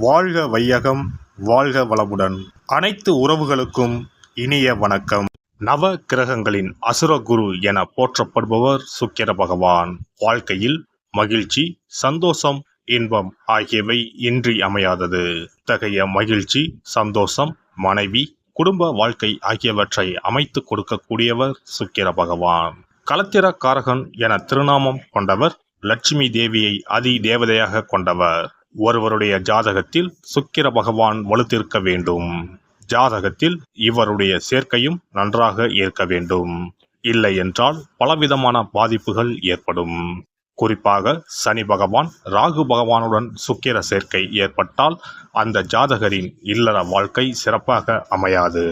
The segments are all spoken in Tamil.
வாழ்க வையகம் வாழ்க வளமுடன். அனைத்து உறவுகளுக்கும் இனிய வணக்கம். நவ கிரகங்களின் அசுரகுரு என போற்றப்படுபவர் சுக்கிர பகவான். வாழ்க்கையில் மகிழ்ச்சி சந்தோஷம் இன்பம் ஆகியவை இன்றி அமையாதது. இத்தகைய மகிழ்ச்சி சந்தோஷம் மனைவி குடும்ப வாழ்க்கை ஆகியவற்றை அமைத்து கொடுக்கக்கூடியவர் சுக்கிர பகவான். களத்திர காரகன் என திருநாமம் கொண்டவர் லட்சுமி தேவியை அதி தேவதையாக கொண்டவர். ஒருவருடைய ஜாதகத்தில் சுக்கிர பகவான் வலுத்திருக்க வேண்டும். ஜாதகத்தில் இவருடைய சேர்க்கையும் நன்றாக இருக்க வேண்டும். இல்லை என்றால் பலவிதமான பாதிப்புகள் ஏற்படும். குறிப்பாக சனி பகவான் ராகு பகவானுடன் சுக்கிர சேர்க்கை ஏற்பட்டால் அந்த ஜாதகரின் இல்லற வாழ்க்கை சிறப்பாக அமையாது.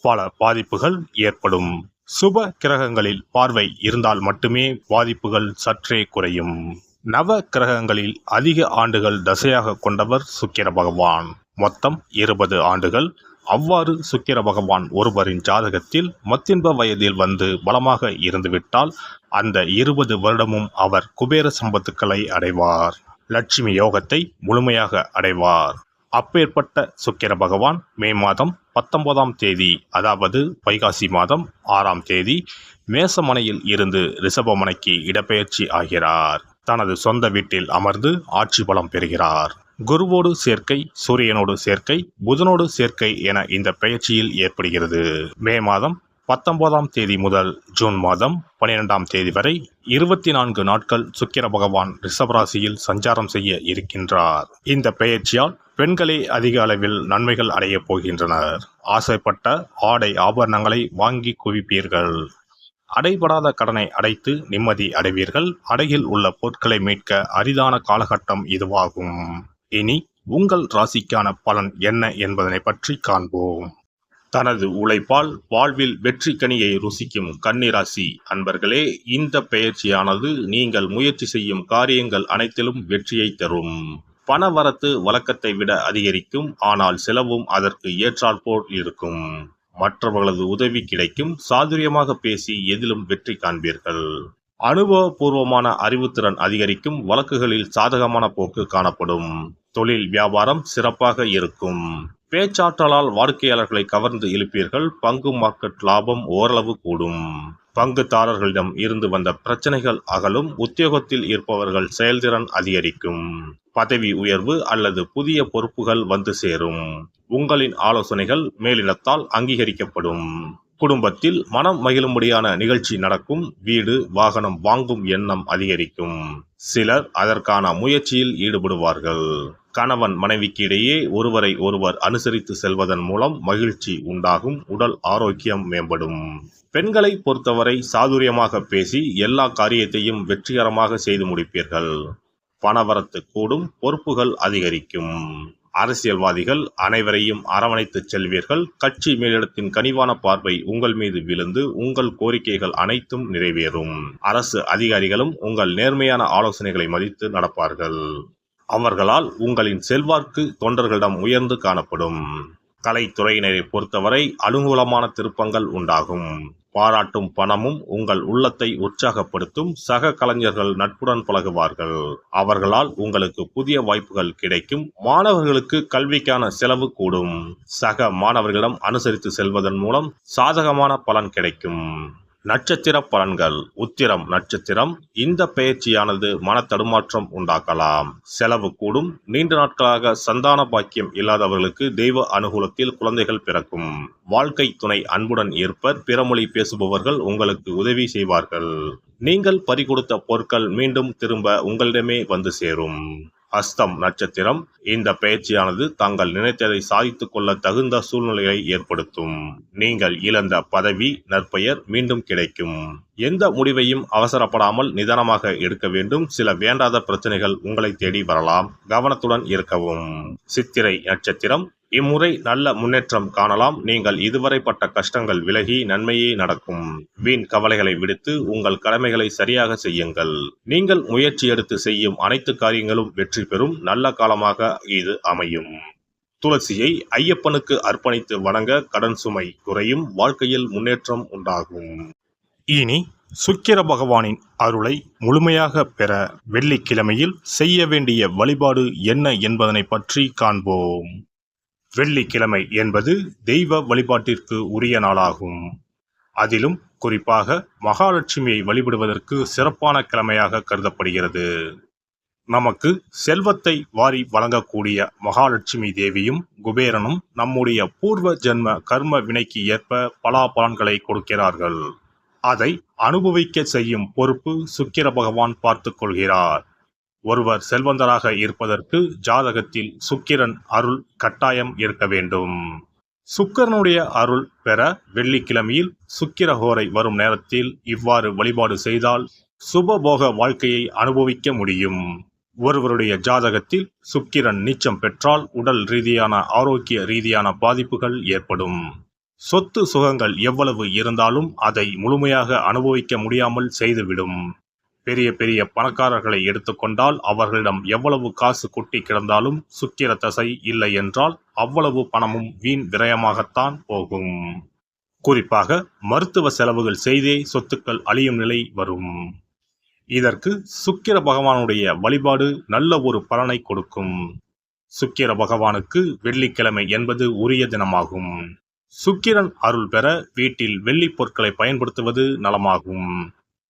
பல பாதிப்புகள் ஏற்படும். சுப கிரகங்களில் பார்வை இருந்தால் மட்டுமே பாதிப்புகள் சற்றே குறையும். நவ கிரகங்களில் அதிக ஆண்டுகள் தசையாக கொண்டவர் சுக்கிர பகவான். மொத்தம் இருபது ஆண்டுகள். அவ்வாறு சுக்கிர பகவான் ஒருவரின் ஜாதகத்தில் மத்தின்ப வயதில் வந்து பலமாக இருந்துவிட்டால் அந்த இருபது வருடமும் அவர் குபேர சம்பத்துக்களை அடைவார். லட்சுமி யோகத்தை முழுமையாக அடைவார். அப்பேற்பட்ட சுக்கிர பகவான் மே மாதம் பத்தொன்பதாம் தேதி அதாவது வைகாசி மாதம் ஆறாம் தேதி மேசமனையில் இருந்து ரிஷபமனைக்கு இடப்பெயர்ச்சி ஆகிறார். தனது சொந்த வீட்டில் அமர்ந்து ஆட்சி பலம் பெறுகிறார். குருவோடு சேர்க்கை சூரியனோடு சேர்க்கை புதனோடு சேர்க்கை என இந்த பெயர்ச்சியில் ஏற்படுகிறது. மே மாதம் பத்தொன்பதாம் தேதி முதல் ஜூன் மாதம் பனிரெண்டாம் தேதி வரை இருபத்தி நான்கு நாட்கள் சுக்கிர பகவான் ரிஷபராசியில் சஞ்சாரம் செய்ய இருக்கின்றார். இந்த பெயர்ச்சியால் பெண்களே அதிக அளவில் நன்மைகள் அடையப் போகின்றனர். ஆசைப்பட்ட ஆடை ஆபரணங்களை வாங்கி குவிப்பீர்கள். அடைபடாத கடனை அடைத்து நிம்மதி அடைவீர்கள். அடையில் உள்ள பொருட்களை மீட்க அரிதான காலகட்டம் இதுவாகும். இனி உங்கள் ராசிக்கான பலன் என்ன என்பதனை பற்றி காண்போம். தனது உழைப்பால் வாழ்வில் வெற்றி கனியை ருசிக்கும் கன்னிராசி அன்பர்களே இந்த பெயர்ச்சியானது நீங்கள் முயற்சி செய்யும் காரியங்கள் அனைத்திலும் வெற்றியை தரும். பணவரத்து வழக்கத்தை விட அதிகரிக்கும் ஆனால் செலவும் அதற்கு ஏற்றாற்போல் இருக்கும். மற்றவர்களது உதவி கிடைக்கும். சாதுரியமாக பேசி எதிலும் வெற்றி காண்பீர்கள். அனுபவபூர்வமான அறிவுத்திறன் அதிகரிக்கும். வழக்குகளில் சாதகமான போக்கு காணப்படும். தொழில் வியாபாரம் சிறப்பாக இருக்கும். பேச்சாற்றலால் வாடிக்கையாளர்களை கவர்ந்து இழுப்பீர்கள். பங்கு மார்க்கெட் லாபம் ஓரளவு கூடும். பங்குதாரர்களிடம் இருந்து வந்த பிரச்சனைகள் அகலும். உத்தியோகத்தில் இருப்பவர்கள் செயல்திறன் அதிகரிக்கும். பதவி உயர்வு அல்லது புதிய பொறுப்புகள் வந்து சேரும். உங்களின் ஆலோசனைகள் மேலினத்தால் அங்கீகரிக்கப்படும். குடும்பத்தில் மனம் மகிழும்படியான நிகழ்ச்சி நடக்கும். வீடு வாகனம் வாங்கும் எண்ணம் அதிகரிக்கும். சிலர் அதற்கான முயற்சியில் ஈடுபடுவார்கள். கணவன் மனைவிக்கு இடையே ஒருவரை ஒருவர் அனுசரித்து செல்வதன் மூலம் மகிழ்ச்சி உண்டாகும். உடல் ஆரோக்கியம் மேம்படும். பெண்களை பொறுத்தவரை சாதுரியமாக பேசி எல்லா காரியத்தையும் வெற்றிகரமாக செய்து முடிப்பீர்கள். பணவரத்து கூடும் பொறுப்புகள் அதிகரிக்கும். அரசியல்வாதிகள் அனைவரையும் அரவணைத்துச் செல்வீர்கள். கட்சி மேலிடத்தின் கனிவான பார்வை உங்கள் மீது விழுந்து உங்கள் கோரிக்கைகள் அனைத்தும் நிறைவேறும். அரசு அதிகாரிகளும் உங்கள் நேர்மையான ஆலோசனைகளை மதித்து நடப்பார்கள். அவர்களால் உங்களின் செல்வாக்கு தொண்டர்களிடம் உயர்ந்து காணப்படும். கலைத்துறையினரை பொறுத்தவரை அனுகூலமான திருப்பங்கள் உண்டாகும். பாராட்டும் பணமும் உங்கள் உள்ளத்தை உற்சாகப்படுத்தும் சக கலைஞர்கள் நட்புடன் பழகுவார்கள். அவர்களால் உங்களுக்கு புதிய வாய்ப்புகள் கிடைக்கும். மாணவர்களுக்கு கல்விக்கான செலவு கூடும். சக மாணவர்களிடம் அனுசரித்து செல்வதன் மூலம் சாதகமான பலன் கிடைக்கும். நட்சத்திர பலன்கள். உத்திரம் நட்சத்திரம். இந்த பயிற்சியானது மன தடுமாற்றம் உண்டாக்கலாம். செலவு கூடும். நீண்ட நாட்களாக சந்தான பாக்கியம் இல்லாதவர்களுக்கு தெய்வ அனுகூலத்தில் குழந்தைகள் பிறக்கும். வாழ்க்கை துணை அன்புடன் ஏற்பர் பிறமொழி பேசுபவர்கள் உங்களுக்கு உதவி செய்வார்கள். நீங்கள் பறிகொடுத்த பொருட்கள் மீண்டும் திரும்ப உங்களிடமே வந்து சேரும். ஹஸ்தம் நட்சத்திரம். இந்த பயிற்சியானது தாங்கள் நினைத்ததை சாதித்துக் கொள்ள தகுந்த சூழ்நிலையை ஏற்படுத்தும். நீங்கள் இழந்த பதவி நற்பெயர் மீண்டும் கிடைக்கும். எந்த முடிவையும் அவசரப்படாமல் நிதானமாக எடுக்க வேண்டும். சில வேண்டாத பிரச்சனைகள் உங்களை தேடி வரலாம். கவனத்துடன் இருக்கவும். சித்திரை நட்சத்திரம் இம்முறை நல்ல முன்னேற்றம் காணலாம். நீங்கள் இதுவரை பட்ட கஷ்டங்கள் விலகி நன்மையே நடக்கும். வீண் கவலைகளை விடுத்து உங்கள் கடமைகளை சரியாக செய்யுங்கள். நீங்கள் முயற்சி எடுத்து செய்யும் அனைத்து காரியங்களும் வெற்றி பெறும். நல்ல காலமாக இது அமையும். துளசியை ஐயப்பனுக்கு அர்ப்பணித்து வணங்க கடன் சுமை குறையும். வாழ்க்கையில் முன்னேற்றம் உண்டாகும். இனி சுக்கிர பகவானின் அருளை முழுமையாக பெற வெள்ளிக்கிழமையில் செய்ய வேண்டிய வழிபாடு என்ன என்பதனை பற்றி காண்போம். வெள்ளிக்கிழமை என்பது தெய்வ வழிபாட்டிற்கு உரிய நாளாகும். அதிலும் குறிப்பாக மகாலட்சுமியை வழிபடுவதற்கு சிறப்பான கிழமையாக கருதப்படுகிறது. நமக்கு செல்வத்தை வாரி வழங்கக்கூடிய மகாலட்சுமி தேவியும் குபேரனும் நம்முடைய பூர்வ ஜென்ம கர்ம வினைக்கு ஏற்ப பலாபலன்களை கொடுக்கிறார்கள். அதை அனுபவிக்க செய்யும் பொறுப்பு சுக்கிர பகவான் பார்த்து கொள்கிறார். ஒருவர் செல்வந்தராக இருப்பதற்கு ஜாதகத்தில் சுக்கிரன் அருள் கட்டாயம் இருக்க வேண்டும். சுக்கிரனுடைய அருள் பெற வெள்ளிக்கிழமையில் சுக்கிரஹோரை வரும் நேரத்தில் இவ்வாறு வழிபாடு செய்தால் சுபபோக வாழ்க்கையை அனுபவிக்க முடியும். ஒருவருடைய ஜாதகத்தில் சுக்கிரன் நீச்சம் பெற்றால் உடல் ரீதியான ஆரோக்கிய ரீதியான பாதிப்புகள் ஏற்படும். சொத்து சுகங்கள் எவ்வளவு இருந்தாலும் அதை முழுமையாக அனுபவிக்க முடியாமல் செய்துவிடும். பெரிய பெரிய பணக்காரர்களை எடுத்துக்கொண்டால் அவர்களிடம் எவ்வளவு காசு கொட்டி கிடந்தாலும் சுக்கிர தசை இல்லை என்றால் அவ்வளவு பணமும் வீண் விரயமாகத்தான் போகும். குறிப்பாக மருத்துவ செலவுகள் செய்தே சொத்துக்கள் அழியும் நிலை வரும். இதற்கு சுக்கிர பகவானுடைய வழிபாடு நல்ல ஒரு பலனை கொடுக்கும். சுக்கிர பகவானுக்கு வெள்ளிக்கிழமை என்பது உரிய தினமாகும். சுக்கிரன் அருள் பெற வீட்டில் வெள்ளி பொருட்களை பயன்படுத்துவது நலமாகும்.